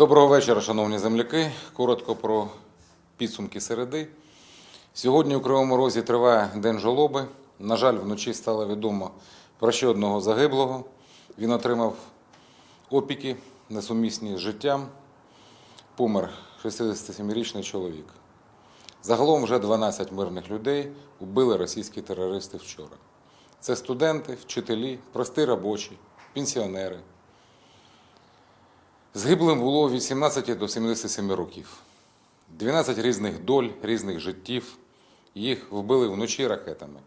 Доброго вечора, шановні земляки. Коротко про підсумки середи. Сьогодні у Кривому Розі триває День жолоби. На жаль, вночі стало відомо про ще одного загиблого. Він отримав опіки, несумісні з життям. Помер 67-річний чоловік. Загалом вже 12 мирних людей убили російські терористи вчора. Це студенти, вчителі, прості робочі, пенсіонери. Згиблим було від 17 до 77 років. 12 різних доль, різних життів. Їх вбили вночі ракетами.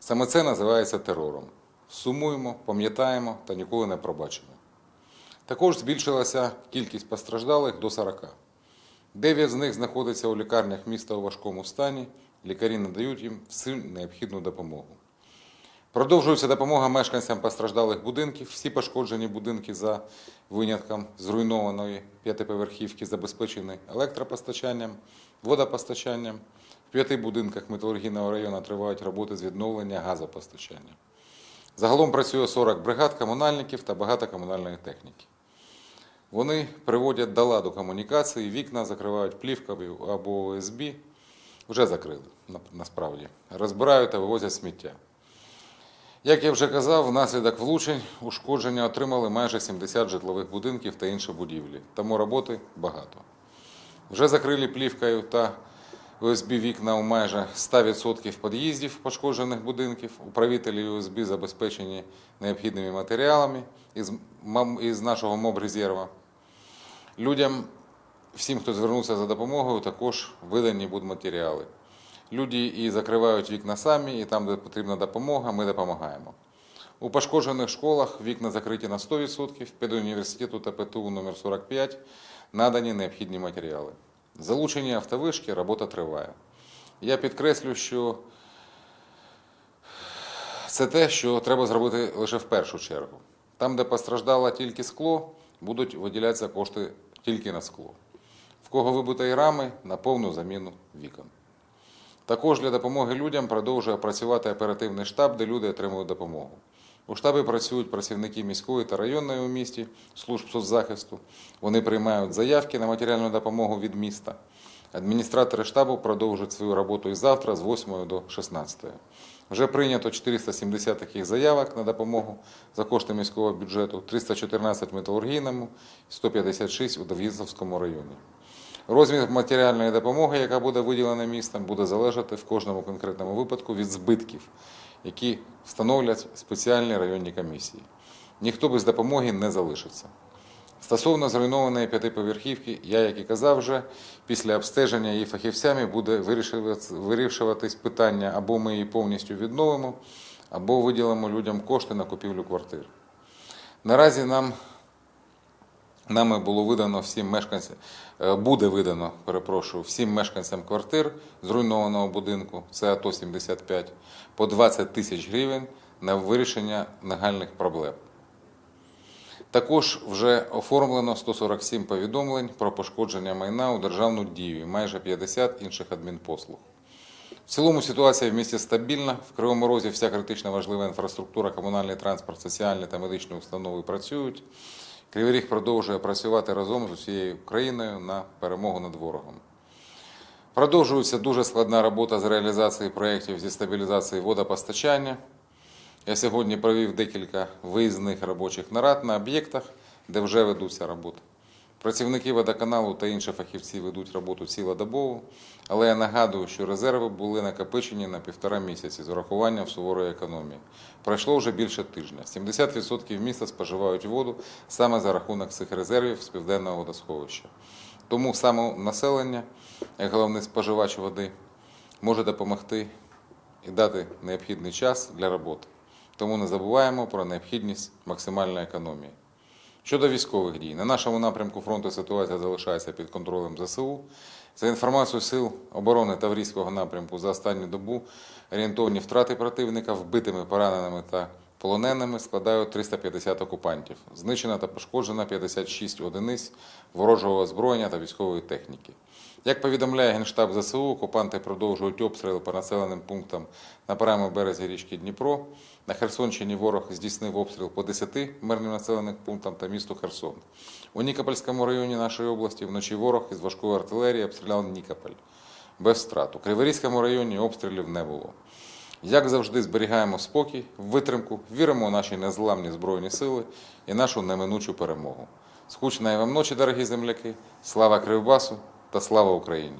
Саме це називається терором. Сумуємо, пам'ятаємо та ніколи не пробачимо. Також збільшилася кількість постраждалих до 40. Дев'ять з них знаходиться у лікарнях міста у важкому стані. Лікарі надають їм всю необхідну допомогу. Продовжується допомога мешканцям постраждалих будинків. Всі пошкоджені будинки за винятком зруйнованої п'ятиповерхівки забезпечені електропостачанням, водопостачанням. В п'яти будинках металургійного району тривають роботи з відновлення газопостачання. Загалом працює 40 бригад комунальників та багато комунальної техніки. Вони приводять до ладу комунікації, вікна закривають плівкою або ОСБ. Вже закрили насправді. Розбирають та вивозять сміття. Як я вже казав, внаслідок влучень ушкодження отримали майже 70 житлових будинків та інші будівлі, тому роботи багато. Вже закрили плівкою та ОСБ вікна у майже 100% під'їздів пошкоджених будинків. Управителі ОСБ забезпечені необхідними матеріалами із, нашого МОБ-резерва. Людям, всім, хто звернувся за допомогою, також видані будуть матеріали. Люди і закривають вікна самі, і там, де потрібна допомога, ми допомагаємо. У пошкоджених школах вікна закриті на 100%, під університету та ПТУ номер 45 надані необхідні матеріали. Залучені автовишки, робота триває. Я підкреслю, що це те, що треба зробити лише в першу чергу. Там, де постраждало тільки скло, будуть виділятися кошти тільки на скло. В кого вибиті рами на повну заміну вікон. Також для допомоги людям продовжує працювати оперативний штаб, де люди отримують допомогу. У штабі працюють працівники міської та районної у місті служб соцзахисту. Вони приймають заявки на матеріальну допомогу від міста. Адміністратори штабу продовжують свою роботу і завтра з 8 до 16. Вже прийнято 470 таких заявок на допомогу за кошти міського бюджету, 314 в металургійному, 156 у Дов'їзовському районі. Розмір матеріальної допомоги, яка буде виділена містом, буде залежати в кожному конкретному випадку від збитків, які встановлять спеціальні районні комісії. Ніхто без допомоги не залишиться. Стосовно зруйнованої п'ятиповерхівки, я, як і казав вже, після обстеження її фахівцями буде вирішуватись- питання або ми її повністю відновимо, або виділимо людям кошти на купівлю квартир. Наразі нам Нами було видано всім мешканцям, е, буде видано, перепрошую, всім мешканцям квартир зруйнованого будинку, це АТО 75, по 20 тисяч гривень на вирішення нагальних проблем. Також вже оформлено 147 повідомлень про пошкодження майна у державну дію і майже 50 інших адмінпослуг. В цілому ситуація в місті стабільна. В Кривому Розі вся критично важлива інфраструктура, комунальний транспорт, соціальні та медичні установи працюють. Кривий Ріг продовжує працювати разом з усією країною на перемогу над ворогом. Продовжується дуже складна робота з реалізації проєктів зі стабілізації водопостачання. Я сьогодні провів декілька виїзних робочих нарад на об'єктах, де вже ведуться роботи. Працівники водоканалу та інші фахівці ведуть роботу цілодобово, але я нагадую, що резерви були накопичені на півтора місяці з урахуванням суворої економії. Пройшло вже більше тижня. 70% міста споживають воду саме за рахунок цих резервів з південного водосховища. Тому саме населення, як головний споживач води, може допомогти і дати необхідний час для роботи. Тому не забуваємо про необхідність максимальної економії. Щодо військових дій, на нашому напрямку фронту ситуація залишається під контролем ЗСУ. За інформацією Сил оборони Таврійського напрямку за останню добу орієнтовні втрати противника вбитими, пораненими та полоненими складають 350 окупантів. Знищено та пошкоджено 56 одиниць ворожого озброєння та військової техніки. Як повідомляє Генштаб ЗСУ, окупанти продовжують обстріли по населеним пунктам на правому березі річки Дніпро. На Херсонщині ворог здійснив обстріл по 10 мирним населеним пунктам та місту Херсон. У Нікопольському районі нашої області вночі ворог із важкої артилерії обстріляв Нікополь без втрат. У Криворізькому районі обстрілів не було. Як завжди, зберігаємо спокій, витримку, віримо у наші незламні збройні сили і нашу неминучу перемогу. Скучної вам ночі, дорогі земляки! Слава Кривбасу та слава Україні!